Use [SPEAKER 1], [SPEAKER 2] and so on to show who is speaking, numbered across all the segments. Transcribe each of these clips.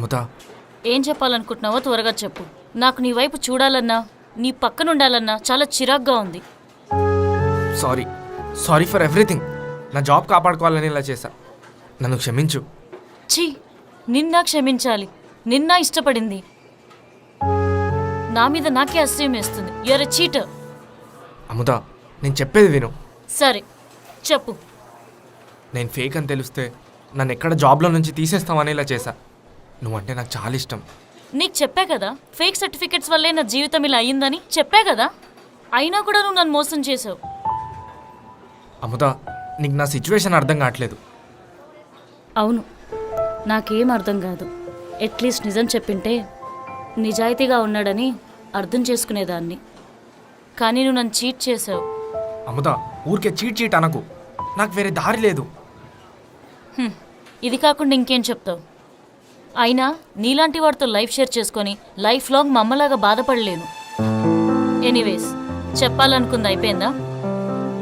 [SPEAKER 1] అమృత
[SPEAKER 2] ఏం చెప్పాలనుకుంటున్నావో త్వరగా చెప్పు. నాకు నీ వైపు చూడాలన్నా నీ పక్కన ఉండాలన్నా చాలా చిరాగ్గా ఉంది.
[SPEAKER 1] సారీ. Sorry for everything. నా జాబ్ కాపాడుకోవాలని ఇలా చేశా. నన్ను క్షమించు.
[SPEAKER 2] ఛీ! నిన్న క్షమించాలి. నిన్న ఇష్టపడింది. నా మీద నాకే అసహ్యం వేస్తుంది. యూఆర్ ఎ చీటర్
[SPEAKER 1] అముద నేను చెప్పేది విను.
[SPEAKER 2] సరే. చెప్పు.
[SPEAKER 1] నేను ఫేక్ అని తెలిస్తే నన్ను ఎక్కడ జాబ్లో నుంచి తీసేస్తామని ఇలా చేశా. నువ్వంటే నాకు చాలా ఇష్టం.
[SPEAKER 2] నీకు చెప్పా కదా ఫేక్ సర్టిఫికెట్స్ వల్లే నా జీవితం ఇలా అయ్యిందని చెప్పా కదా? అయినా కూడా నువ్వు నన్ను మోసం చేసావు.
[SPEAKER 1] అముద నీకు నా సిచ్యువేషన్ అర్థం కావట్లేదు.
[SPEAKER 2] అవును నాకేం అర్థం కాదు. అట్లీస్ట్ నిజం చెప్పింటే నిజాయితీగా ఉన్నాడని అర్థం చేసుకునేదాన్ని. కానీ నువ్వు నన్ను చీట్ చేసావు.
[SPEAKER 1] అముద ఊరికే చీట్ చీట్ అనకు. నాకు వేరే దారి లేదు.
[SPEAKER 2] ఇది కాకుండా ఇంకేం చెప్తావు? అయినా నీలాంటి వాడితో లైఫ్ షేర్ చేసుకొని లైఫ్ లాంగ్ మమ్మలాగా బాధపడలేను. ఎనీవేస్ చెప్పాలనుకుంది అయిపోయిందా?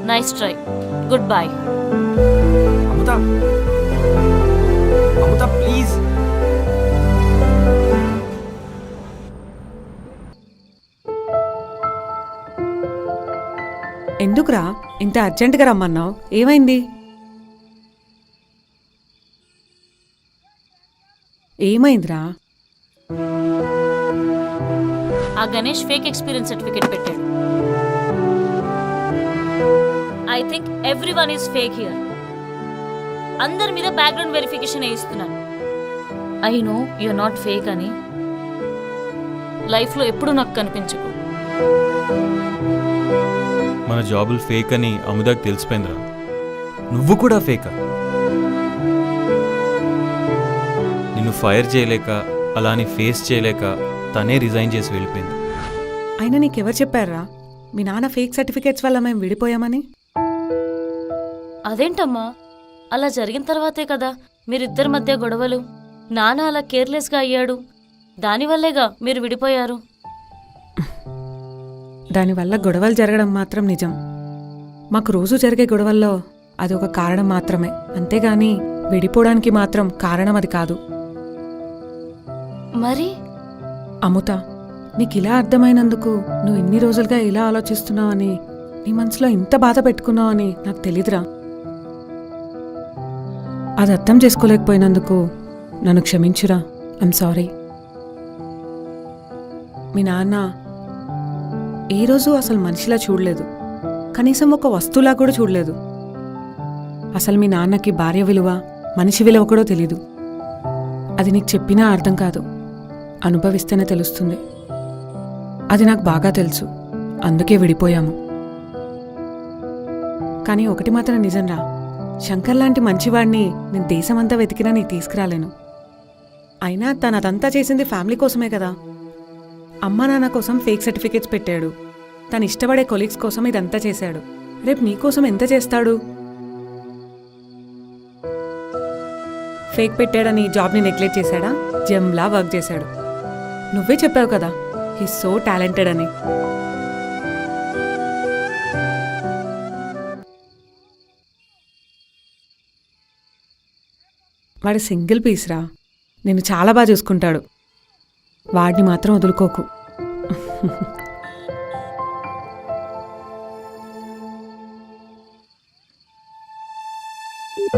[SPEAKER 2] Nice try. Good boy
[SPEAKER 1] please.
[SPEAKER 3] ఎందుకురా ఇంత అర్జెంటుగా రమ్మన్నావు? ఏమైంది? ఏమైందిరా?
[SPEAKER 2] ఆ గణేష్ ఫేక్ ఎక్స్పీరియన్స్ సర్టిఫికేట్ పెట్టాడు. I think everyone is fake here అందరి మీద background verification వేయిస్తున్నాను I know you're not fake అని. లైఫ్లో ఎప్పుడు నాకు కనిపించకు.
[SPEAKER 4] మన జాబులు ఫేక్ అని అముదాకి తెలిసిపోయిందిరా. నువ్వు కూడా ఫేకా నిన్ను ఫైర్ చేయలేక అలా అని ఫేస్ చేయలేక తనే రిజైన్ చేసి వెళ్ళిపోయింది.
[SPEAKER 3] అయినా నీకెవరు చెప్పారా? మీ నాన్న ఫేక్ సర్టిఫికేట్స్ వల్ల మేము విడిపోయామని?
[SPEAKER 2] అదేంటమ్మా? అలా జరిగిన తర్వాతే కదా మీరిద్దరి మధ్య గొడవలు. నాన్న అలా కేర్లెస్గా అయ్యాడు. దానివల్లేగా మీరు విడిపోయారు.
[SPEAKER 3] దానివల్ల గొడవలు జరగడం మాత్రం నిజం. మాకు రోజు జరిగే గొడవల్లో అది ఒక కారణం మాత్రమే. అంతేగాని విడిపోవడానికి మాత్రం కారణం అది కాదు.
[SPEAKER 2] మరి?
[SPEAKER 3] అముత నీకు ఇలా అర్థమైనందుకు నువ్వు ఇన్ని రోజులుగా ఇలా ఆలోచిస్తున్నావని నీ మనసులో ఇంత బాధ పెట్టుకున్నావని నాకు తెలీదురా. అది అర్థం చేసుకోలేకపోయినందుకు నన్ను క్షమించురా. ఐమ్ సారీ మీ నాన్న ఏ రోజు అసలు మనిషిలా చూడలేదు. కనీసం ఒక వస్తువులా కూడా చూడలేదు. అసలు మీ నాన్నకి భార్య విలువ మనిషి విలువ కూడా తెలీదు. అది నీకు చెప్పినా అర్థం కాదు. అనుభవిస్తేనే తెలుస్తుంది. అది నాకు బాగా తెలుసు. అందుకే విడిపోయాము. కానీ ఒకటి మాత్రం నిజంరా శంకర్ లాంటి మంచివాడిని నేను దేశమంతా వెతికినా నీకు తీసుకురాలేను. అయినా తను అదంతా చేసింది ఫ్యామిలీ కోసమే కదా. అమ్మా నాన్న కోసం ఫేక్ సర్టిఫికేట్స్ పెట్టాడు. తను ఇష్టపడే కొలీగ్స్ కోసం ఇదంతా చేశాడు. రేపు నీకోసం ఎంత చేస్తాడు? ఫేక్ పెట్టాడని జాబ్ని నెగ్లెక్ట్ చేశాడా? జమ్లా వర్క్ చేశాడు. నువ్వే చెప్పావు కదా హీ సో టాలెంటెడ్ అని. వాడు సింగిల్ పీస్ రా నేను చాలా బాగా చూసుకుంటాడు. వాడిని మాత్రం వదులుకోకు.